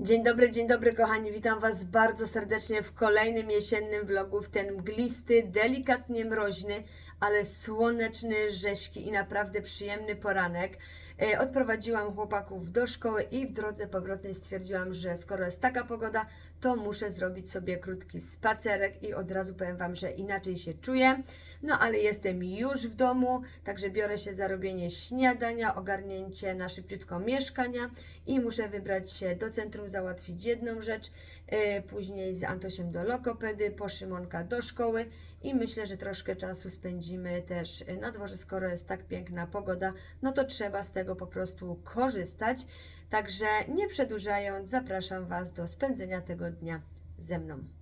Dzień dobry, dzień dobry kochani, witam Was bardzo serdecznie w kolejnym jesiennym vlogu, w ten mglisty, delikatnie mroźny, ale słoneczny, rześki i naprawdę przyjemny poranek. E, Odprowadziłam chłopaków do szkoły i w drodze powrotnej stwierdziłam, że skoro jest taka pogoda, to muszę zrobić sobie krótki spacerek i od razu powiem Wam, że inaczej się czuję. No ale jestem już w domu, także biorę się za robienie śniadania, ogarnięcie na szybciutko mieszkania i muszę wybrać się do centrum, załatwić jedną rzecz, e, później z Antosiem do lokopedy, po Szymonka do szkoły i myślę, że troszkę czasu spędzimy też na dworze, skoro jest tak piękna pogoda, no to trzeba z tego po prostu korzystać. Także nie przedłużając, zapraszam Was do spędzenia tego dnia ze mną.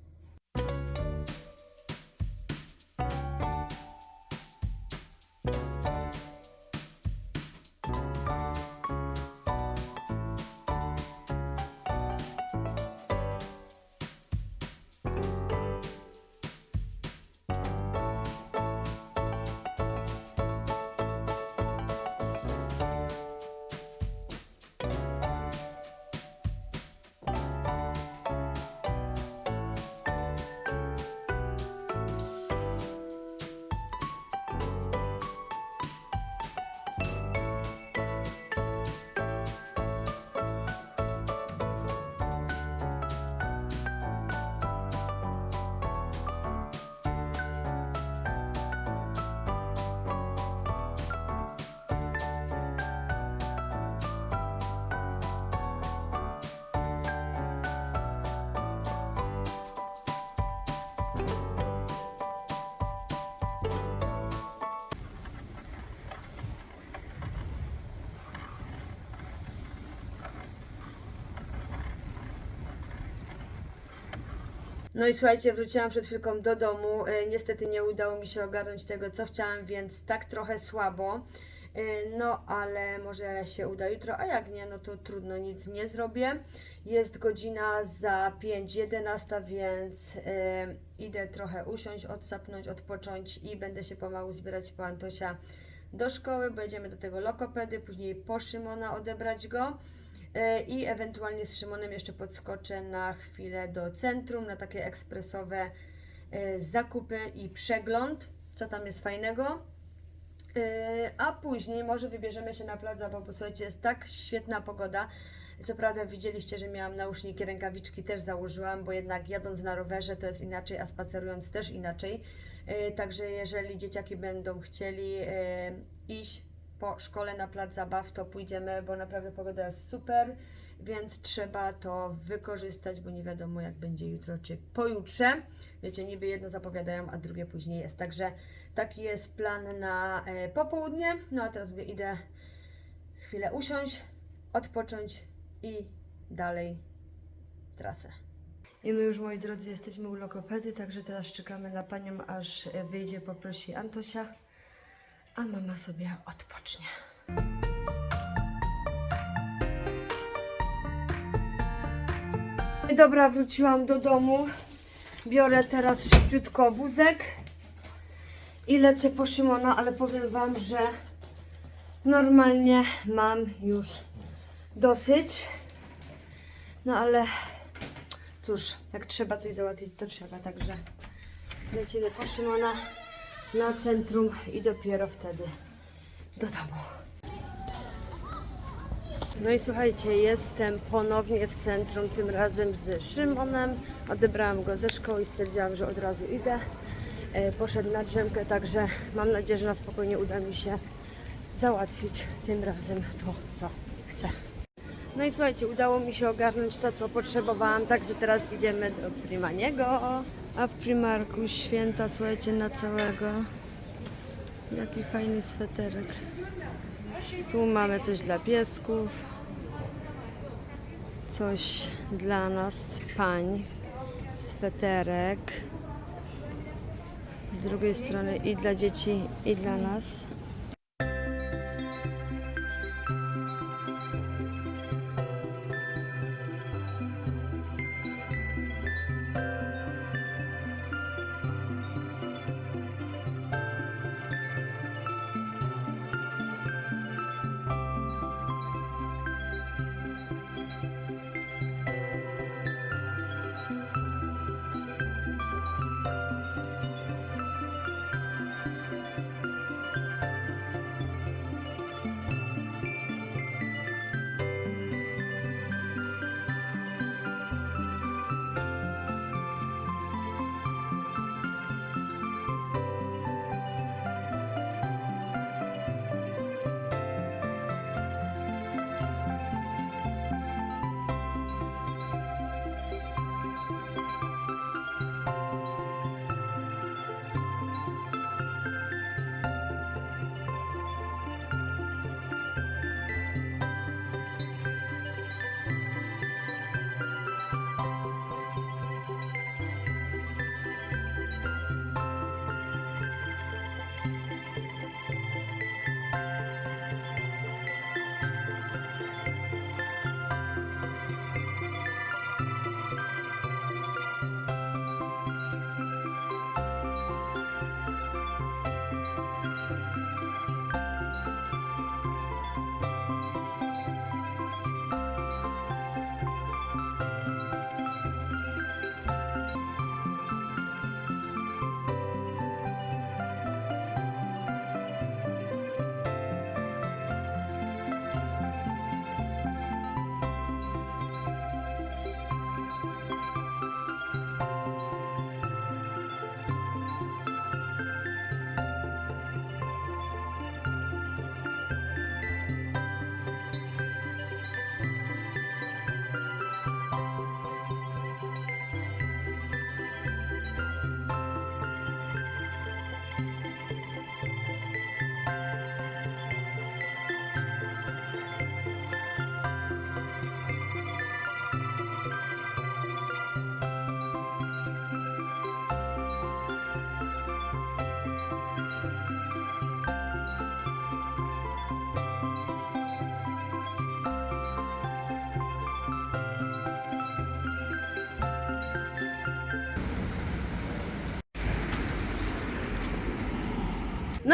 No i słuchajcie, wróciłam przed chwilką do domu. E, Niestety nie udało mi się ogarnąć tego, co chciałam, więc tak trochę słabo. E, No, ale może się uda jutro, a jak nie, no to trudno, nic nie zrobię. Jest godzina za 5.11, więc e, idę trochę usiąść, odsapnąć, odpocząć i będę się pomału zbierać po Antosia do szkoły, bo jedziemy do tego lokopedy, później po Szymona odebrać go. E, I ewentualnie z Szymonem jeszcze podskoczę na chwilę do centrum, na takie ekspresowe e, zakupy i przegląd, co tam jest fajnego. E, A później może wybierzemy się na plac bo słuchajcie, jest tak świetna pogoda. Co prawda widzieliście, że miałam nauczniki, rękawiczki też założyłam, bo jednak jadąc na rowerze to jest inaczej, a spacerując też inaczej. Także jeżeli dzieciaki będą chcieli iść po szkole na plac zabaw, to pójdziemy, bo naprawdę pogoda jest super, więc trzeba to wykorzystać, bo nie wiadomo jak będzie jutro czy pojutrze. Wiecie, niby jedno zapowiadają, a drugie później jest. Także taki jest plan na e, popołudnie. No a teraz sobie idę chwilę usiąść, odpocząć i dalej trasę. I my już, moi drodzy, jesteśmy u lokopedy, także teraz czekamy na panią, aż wyjdzie, poprosi Antosia, a mama sobie odpocznie. Dobra, wróciłam do domu. Biorę teraz szybciutko wózek i lecę po Szymona, ale powiem Wam, że normalnie mam już dosyć. No ale cóż, jak trzeba coś załatwić, to trzeba, także lecimy po Szymona na centrum i dopiero wtedy do domu. No i słuchajcie, jestem ponownie w centrum, tym razem z Szymonem. Odebrałam go ze szkoły i stwierdziłam, że od razu idę. E, Poszedł na drzemkę, także mam nadzieję, że na spokojnie uda mi się załatwić tym razem to, co chcę. No i słuchajcie, udało mi się ogarnąć to, co potrzebowałam, także teraz idziemy do Primaniego. A w Primarku święta, słuchajcie, na całego. Jaki fajny sweterek. Tu mamy coś dla piesków. Coś dla nas, pań. Sweterek. Z drugiej strony i dla dzieci, i dla nas.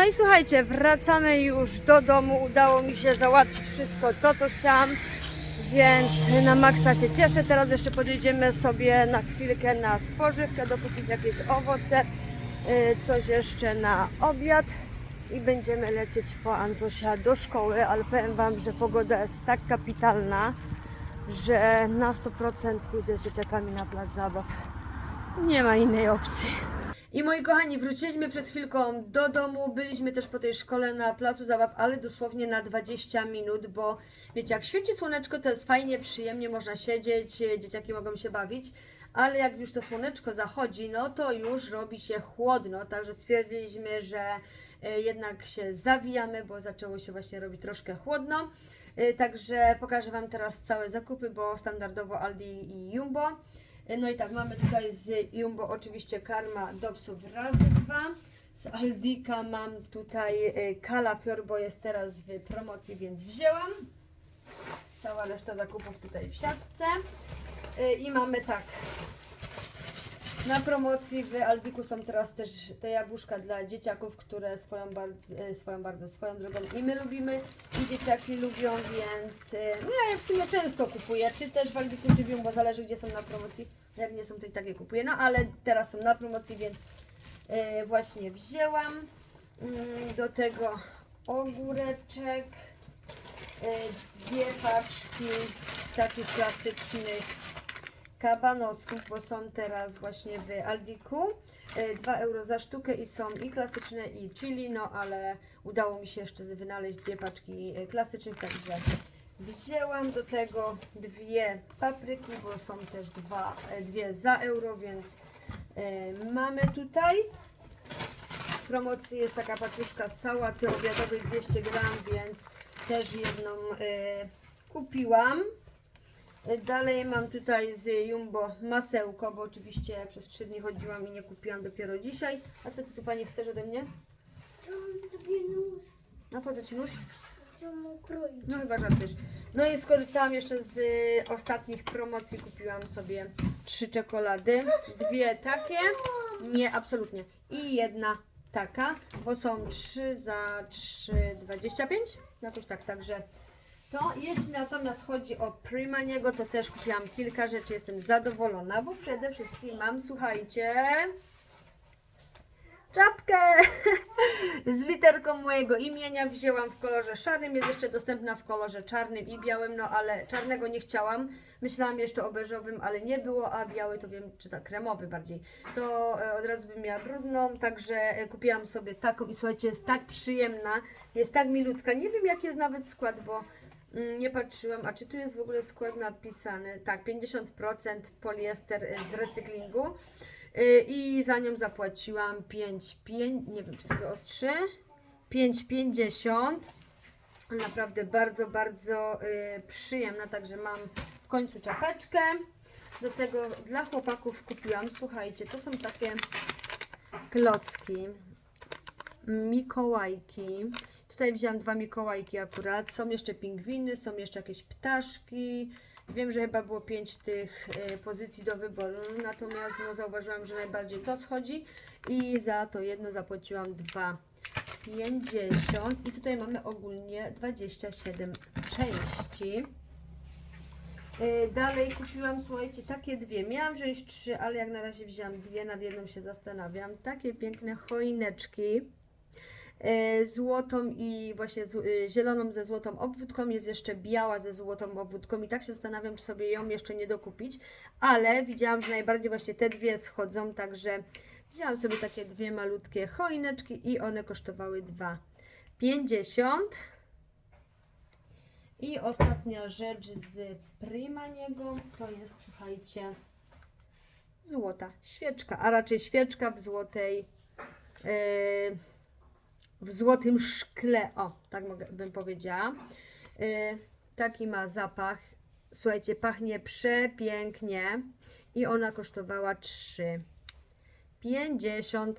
No i słuchajcie, wracamy już do domu. Udało mi się załatwić wszystko to, co chciałam. Więc na maksa się cieszę. Teraz jeszcze podjedziemy sobie na chwilkę na spożywkę, dokupić jakieś owoce, y, coś jeszcze na obiad i będziemy lecieć po Antosia do szkoły, ale powiem Wam, że pogoda jest tak kapitalna, że na 100% pójdę z dzieciakami na plac zabaw. Nie ma innej opcji. I moi kochani, wróciliśmy przed chwilką do domu. Byliśmy też po tej szkole na placu zabaw, ale dosłownie na 20 minut, bo wiecie, jak świeci słoneczko, to jest fajnie, przyjemnie, można siedzieć, e, dzieciaki mogą się bawić. Ale jak już to słoneczko zachodzi, no to już robi się chłodno, także stwierdziliśmy, że e, jednak się zawijamy, bo zaczęło się właśnie robić troszkę chłodno. E, Także pokażę Wam teraz całe zakupy, bo standardowo Aldi i Jumbo. No i tak, mamy tutaj z Jumbo oczywiście karma do psów razy dwa. Z Aldika mam tutaj e, kalafior, bo jest teraz w promocji, więc wzięłam. Cała reszta zakupów tutaj w siatce. E, I mamy tak. Na promocji w Aldiku są teraz też te jabłuszka dla dzieciaków, które swoją bardzo, e, swoją bardzo, swoją drogą i my lubimy i dzieciaki lubią, więc e, no ja je w sumie często kupuję, czy też w Aldiku, czy w Jumbo, zależy gdzie są na promocji. Jak nie są, to i tak je kupuję, no ale teraz są na promocji, więc e, właśnie wzięłam. Mm, Do tego ogóreczek, e, dwie paczki takich klasycznych kabanosków, bo są teraz właśnie w Aldiku. 2 euro za sztukę i są i klasyczne i chili, no ale udało mi się jeszcze wynaleźć dwie paczki e, klasycznych, także wzięłam do tego dwie papryki, bo są też dwa, e, dwie za euro, więc e, mamy tutaj. W promocji jest taka paczka z sałaty obiadowej 200 gram, więc też jedną e, kupiłam. Dalej mam tutaj z Jumbo masełko, bo oczywiście przez 3 dni chodziłam i nie kupiłam dopiero dzisiaj. A co ty tu pani chcesz ode mnie? Chciałam sobie nóż, A po co ci nóż? chciałam ukroić. No chyba żartujesz. No i skorzystałam jeszcze z y, ostatnich promocji. Kupiłam sobie trzy czekolady. Dwie takie. Nie, absolutnie. I jedna taka, bo są trzy za 3,25. Jakoś tak, także to. Jeśli natomiast chodzi o Primaniego, to też kupiłam kilka rzeczy. Jestem zadowolona, bo przede wszystkim mam, słuchajcie, czapkę z literką mojego imienia. Wzięłam w kolorze szarym, jest jeszcze dostępna w kolorze czarnym i białym, no ale czarnego nie chciałam. Myślałam jeszcze o beżowym, ale nie było, a biały to wiem, czy tak kremowy bardziej. To e, od razu bym miała brudną, także e, kupiłam sobie taką i słuchajcie, jest tak przyjemna, jest tak milutka. Nie wiem jaki jest nawet skład, bo nie patrzyłam, a czy tu jest w ogóle skład napisany? Tak, 50% poliester e, z recyklingu. Y, I za nią zapłaciłam 5, 5 nie wiem czy to wyostrzy, 5,50. Naprawdę bardzo, bardzo y, przyjemna, także mam w końcu czapeczkę. Do tego dla chłopaków kupiłam, słuchajcie, to są takie klocki, mikołajki. Tutaj wziąłam dwa mikołajki akurat. Są jeszcze pingwiny, są jeszcze jakieś ptaszki. Wiem, że chyba było pięć tych y, pozycji do wyboru, natomiast no, zauważyłam, że najbardziej to schodzi i za to jedno zapłaciłam 2,50 i tutaj mamy ogólnie 27 części. Y, Dalej kupiłam, słuchajcie, takie dwie. Miałam wziąć trzy, ale jak na razie wzięłam dwie, nad jedną się zastanawiam. Takie piękne choineczki. E, złotą i właśnie z, e, zieloną ze złotą obwódką, jest jeszcze biała ze złotą obwódką i tak się zastanawiam, czy sobie ją jeszcze nie dokupić, ale widziałam, że najbardziej właśnie te dwie schodzą, także wzięłam sobie takie dwie malutkie choineczki i one kosztowały 2,50 i ostatnia rzecz z Primaniego to jest, słuchajcie, złota świeczka, a raczej świeczka w złotej e, w złotym szkle. O, tak mogę, bym powiedziała. Y, taki ma zapach. Słuchajcie, pachnie przepięknie. I ona kosztowała 3,50.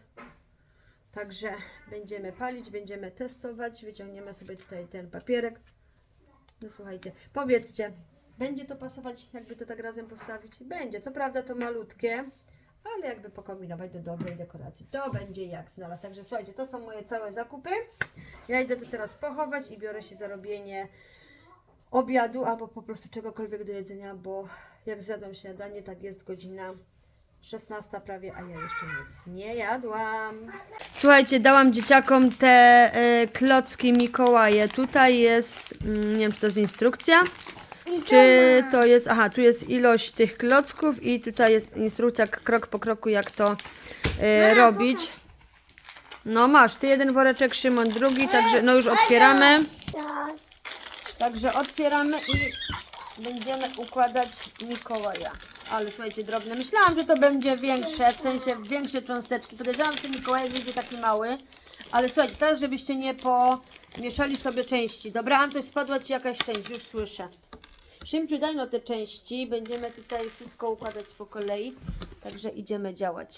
Także będziemy palić, będziemy testować. Wyciągniemy sobie tutaj ten papierek. No słuchajcie, powiedzcie, będzie to pasować, jakby to tak razem postawić? Będzie. Co prawda to malutkie, ale jakby pokombinować do dobrej dekoracji. To będzie jak znalazł. Także słuchajcie, to są moje całe zakupy. Ja idę to teraz pochować i biorę się za robienie obiadu albo po prostu czegokolwiek do jedzenia, bo jak zjadłam śniadanie, tak jest godzina 16 prawie, a ja jeszcze nic nie jadłam. Słuchajcie, dałam dzieciakom te e, klocki Mikołaje. Tutaj jest, mm, nie wiem czy to jest instrukcja, czy to jest, aha, tu jest ilość tych klocków i tutaj jest instrukcja krok po kroku jak to e, robić. No masz, ty jeden woreczek, Szymon drugi, także no już otwieramy. Tak. Także otwieramy i będziemy układać Mikołaja. Ale słuchajcie, drobne. Myślałam, że to będzie większe, w sensie większe cząsteczki. Podejrzewam, że Mikołaj będzie taki mały. Ale słuchajcie, teraz żebyście nie pomieszali sobie części. Dobra, Antoś, spadła Ci jakaś część, już słyszę. Szymciu, daj no te części. Będziemy tutaj wszystko układać po kolei. Także idziemy działać.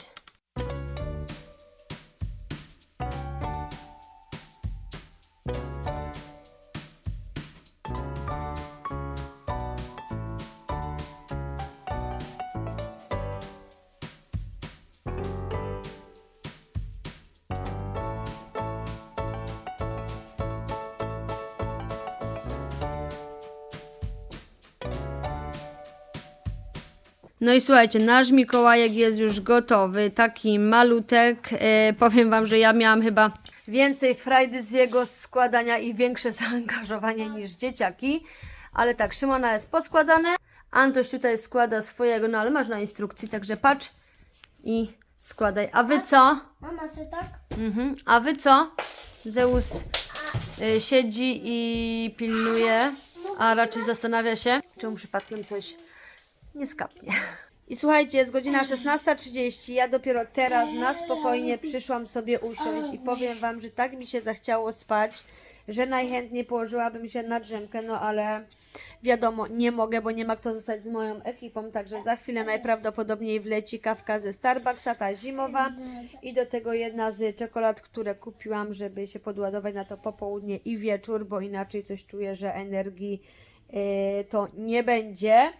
No i słuchajcie, nasz Mikołajek jest już gotowy, taki malutek. E, powiem Wam, że ja miałam chyba więcej frajdy z jego składania i większe zaangażowanie niż dzieciaki. Ale tak, Szymona jest poskładane. Antoś tutaj składa swojego, no ale masz na instrukcji, także patrz i składaj. A Wy co? Mama, czy tak? Mhm. A Wy co? Zeus y, siedzi i pilnuje, a raczej zastanawia się, czy mu przypadkiem coś nie skapnie. I słuchajcie, jest godzina 16.30. Ja dopiero teraz na spokojnie przyszłam sobie usiąść i powiem Wam, że tak mi się zachciało spać, że najchętniej położyłabym się na drzemkę, no ale wiadomo, nie mogę, bo nie ma kto zostać z moją ekipą, także za chwilę najprawdopodobniej wleci kawka ze Starbucksa, ta zimowa i do tego jedna z czekolad, które kupiłam, żeby się podładować na to popołudnie i wieczór, bo inaczej coś czuję, że energii e, to nie będzie.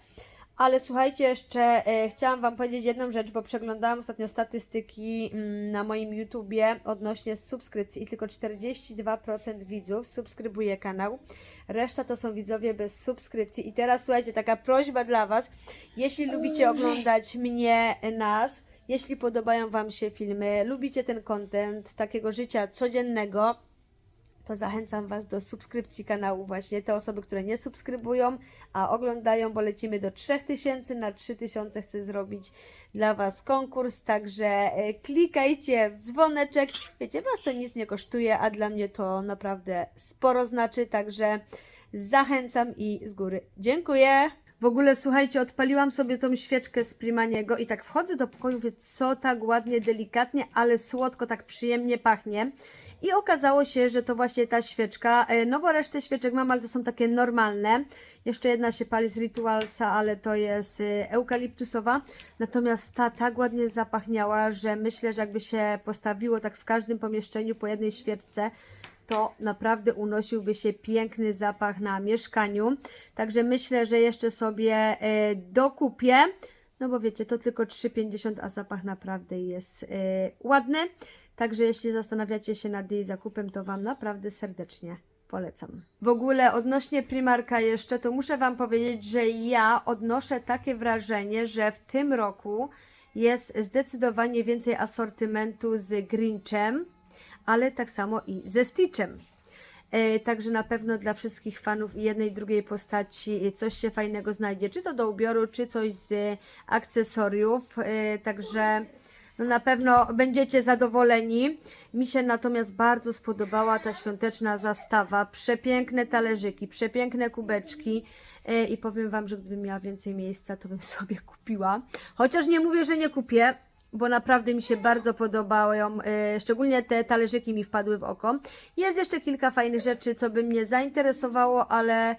Ale słuchajcie, jeszcze e, chciałam Wam powiedzieć jedną rzecz, bo przeglądałam ostatnio statystyki mm, na moim YouTubie odnośnie subskrypcji i tylko 42% widzów subskrybuje kanał. Reszta to są widzowie bez subskrypcji. I teraz słuchajcie, taka prośba dla Was. Jeśli lubicie oglądać mnie, nas, jeśli podobają Wam się filmy, lubicie ten content takiego życia codziennego, to zachęcam Was do subskrypcji kanału właśnie. Te osoby, które nie subskrybują, a oglądają, bo lecimy do 3000, na 3000 chcę zrobić dla Was konkurs, także e, klikajcie w dzwoneczek. Wiecie, Was to nic nie kosztuje, a dla mnie to naprawdę sporo znaczy, także zachęcam i z góry dziękuję. W ogóle słuchajcie, odpaliłam sobie tą świeczkę z Primaniego i tak wchodzę do pokoju, mówię, co tak ładnie, delikatnie, ale słodko, tak przyjemnie pachnie. I okazało się, że to właśnie ta świeczka, e, no bo resztę świeczek mam, ale to są takie normalne. Jeszcze jedna się pali z Ritualsa, ale to jest e, eukaliptusowa. Natomiast ta tak ładnie zapachniała, że myślę, że jakby się postawiło tak w każdym pomieszczeniu po jednej świeczce, to naprawdę unosiłby się piękny zapach na mieszkaniu. Także myślę, że jeszcze sobie e, dokupię. No bo wiecie, to tylko 3,50, a zapach naprawdę jest ładny. Także jeśli zastanawiacie się nad jej zakupem, to Wam naprawdę serdecznie polecam. W ogóle odnośnie Primarka jeszcze, to muszę Wam powiedzieć, że ja odnoszę takie wrażenie, że w tym roku jest zdecydowanie więcej asortymentu z Grinchem, ale tak samo i ze Stitchem. E, Także na pewno dla wszystkich fanów jednej drugiej postaci coś się fajnego znajdzie, czy to do ubioru, czy coś z akcesoriów. E, Także no na pewno będziecie zadowoleni. Mi się natomiast bardzo spodobała ta świąteczna zastawa. Przepiękne talerzyki, przepiękne kubeczki. E, I powiem Wam, że gdybym miała więcej miejsca, to bym sobie kupiła. Chociaż nie mówię, że nie kupię, bo naprawdę mi się bardzo podobają. E, szczególnie te talerzyki mi wpadły w oko. Jest jeszcze kilka fajnych rzeczy, co by mnie zainteresowało, ale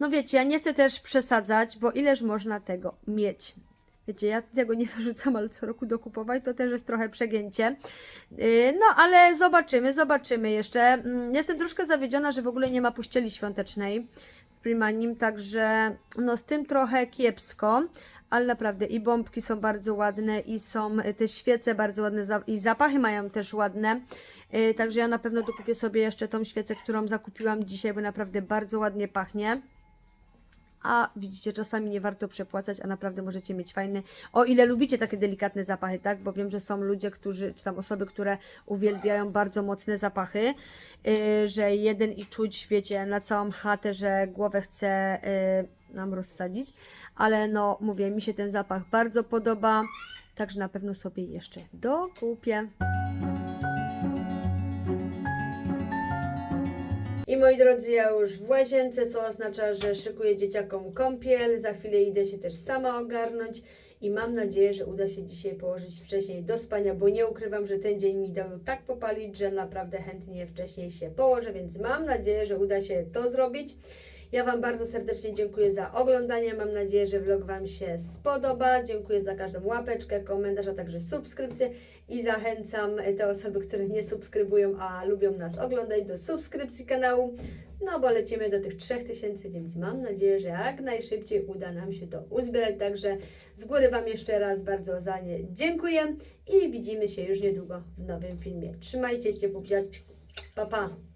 no wiecie, ja nie chcę też przesadzać, bo ileż można tego mieć. Wiecie, ja tego nie wyrzucam, ale co roku dokupować to też jest trochę przegięcie. Yy, No, ale zobaczymy, zobaczymy jeszcze. Mm, Jestem troszkę zawiedziona, że w ogóle nie ma puścieli świątecznej w Primanim, także no z tym trochę kiepsko, ale naprawdę i bombki są bardzo ładne i są y, te świece bardzo ładne i zapachy mają też ładne. Y, Także ja na pewno dokupię sobie jeszcze tą świecę, którą zakupiłam dzisiaj, bo naprawdę bardzo ładnie pachnie. A widzicie, czasami nie warto przepłacać, a naprawdę możecie mieć fajny. O ile lubicie takie delikatne zapachy, tak? Bo wiem, że są ludzie, którzy, czy tam osoby, które uwielbiają bardzo mocne zapachy, yy, że jeden i czuć, wiecie, na całą chatę, że głowę chce yy, nam rozsadzić. Ale no, mówię, mi się ten zapach bardzo podoba, także na pewno sobie jeszcze dokupię. I moi drodzy, ja już w łazience, co oznacza, że szykuję dzieciakom kąpiel. Za chwilę idę się też sama ogarnąć i mam nadzieję, że uda się dzisiaj położyć wcześniej do spania, bo nie ukrywam, że ten dzień mi dał tak popalić, że naprawdę chętnie wcześniej się położę, więc mam nadzieję, że uda się to zrobić. Ja Wam bardzo serdecznie dziękuję za oglądanie. Mam nadzieję, że vlog Wam się spodoba. Dziękuję za każdą łapeczkę, komentarz, a także subskrypcję i zachęcam te osoby, które nie subskrybują, a lubią nas oglądać do subskrypcji kanału. No bo lecimy do tych 3000, więc mam nadzieję, że jak najszybciej uda nam się to uzbierać. Także z góry Wam jeszcze raz bardzo za nie dziękuję i widzimy się już niedługo w nowym filmie. Trzymajcie się, pupiać. Pa, pa.